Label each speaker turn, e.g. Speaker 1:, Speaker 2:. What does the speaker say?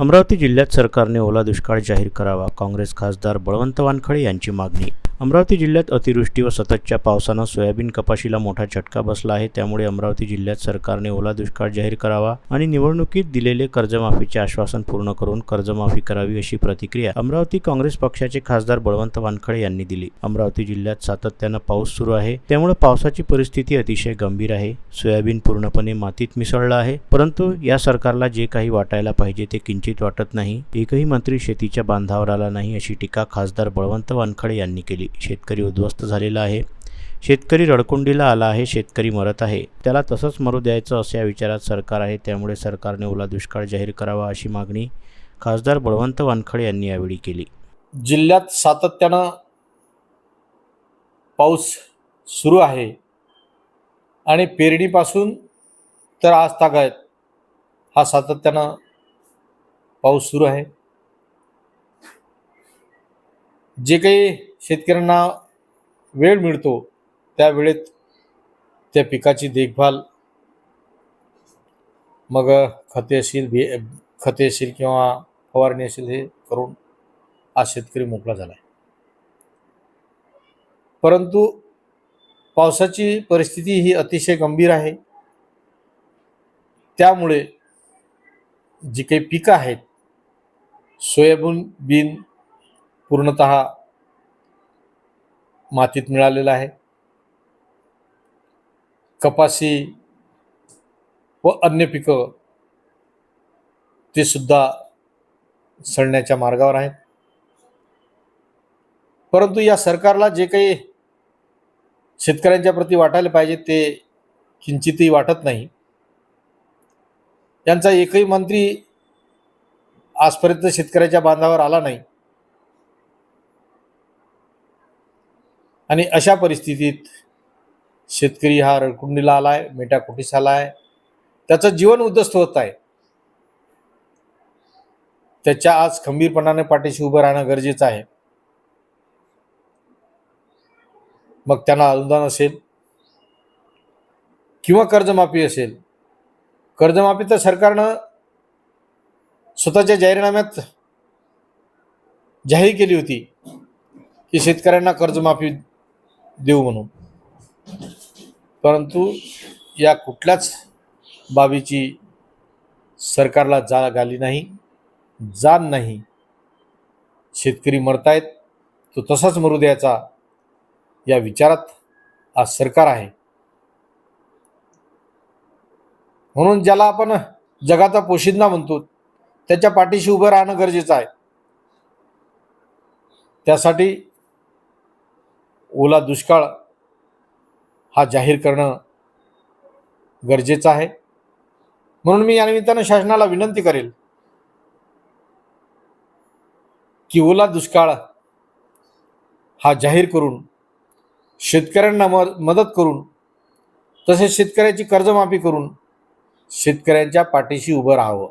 Speaker 1: अमरावती जिल्ह्यात सरकारने ओला दुष्काळ जाहीर करावा. काँग्रेस खासदार बळवंत वानखळे यांची मागणी अमरावती जिल्ह्यात अतिवृष्टी व सततच्या पावसानं सोयाबीन कपाशीला मोठा झटका बसला आहे. त्यामुळे अमरावती जिल्ह्यात सरकारने ओला दुष्काळ जाहीर करावा आणि निवडणुकीत दिलेले कर्जमाफीचे आश्वासन पूर्ण करून कर्जमाफी करावी अशी प्रतिक्रिया अमरावती काँग्रेस पक्षाचे खासदार बळवंत वानखळे यांनी दिली. अमरावती जिल्ह्यात सातत्यानं पाऊस सुरू आहे. त्यामुळे पावसाची परिस्थिती अतिशय गंभीर आहे. सोयाबीन पूर्णपणे मातीत मिसळलं आहे. परंतु या सरकारला जे काही वाटायला पाहिजे ते किंचित वाटत नाही. एकही मंत्री शेतीच्या बांधावर आला नाही अशी टीका खासदार बळवंत वानखळे यांनी केली. शेतकरी उद्ध्वस्त झालेला आहे. शेतकरी रडकुंडीला आला आहे शेतकरी मरत आहे. त्याला तसंच मरू द्यायचं अशा विचारात सरकार आहे. त्यामुळे सरकारने ओला दुष्काळ जाहीर करावा अशी मागणी खासदार बळवंत वानखळे यांनी यावेळी केली.
Speaker 2: जिल्ह्यात सातत्यानं पाऊस सुरू आहे आणि पेरणीपासून तर आज तागायत हा सातत्यानं पाऊस सुरू आहे. जे काही शेतकऱ्यांना वेळ मिळतो त्या वेळेत त्या पिकाची देखभाल. मग खते असेल बी खते असेल किंवा फवारणी असेल हे करून आज शेतकरी मोकळा झाला आहे परंतु पावसाची परिस्थिती ही अतिशय गंभीर आहे. त्यामुळे जी काही पिकं आहेत सोयाबीन बीन पूर्णत मातीत मिळालेलं आहे. कपाशी व अन्य पिकं ते सुद्धा सडण्याच्या मार्गावर आहेत. परंतु या सरकारला जे काही शेतकऱ्यांच्या प्रती वाटायला पाहिजे ते किंचितही वाटत नाही. यांचा एकही मंत्री आजपर्यंत शेतकऱ्याच्या बांधावर आला नाही. आणि अशा परिस्थितीत शेतकरी हा रडकुंडीला आलाय मेटाकुटीस आलाय. त्याचं जीवन उद्ध्वस्त होत आहे. त्याच्या आज खंबीरपणाने पाठीशी उभं राहणं गरजेचं आहे. मग त्यांना अनुदान असेल किंवा कर्जमाफी असेल. कर्जमाफी तर सरकारनं स्वतःच्या जाहीरनाम्यात जाहीर केली होती की शेतकऱ्यांना कर्जमाफी देऊ म्हणून. परंतु या कुठल्याच बाबीची सरकारला जाग आली नाही जाण नाही. शेतकरी मरतायत तो तसाच मरू द्यायचा या विचारात आज सरकार आहे. म्हणून ज्याला आपण जगाचा पोशिंदा म्हणतो त्याच्या पाठीशी उभं राहणं गरजेचं आहे. त्यासाठी ओला दुष्काळ हा जाहीर करणं गरजेचं आहे. म्हणून मी या निमित्तानं शासनाला विनंती करेल की ओला दुष्काळ हा जाहीर करून शेतकऱ्यांना म मदत करून तसेच शेतकऱ्याची कर्जमाफी करून शेतकऱ्यांच्या पाठीशी उभं राहावं.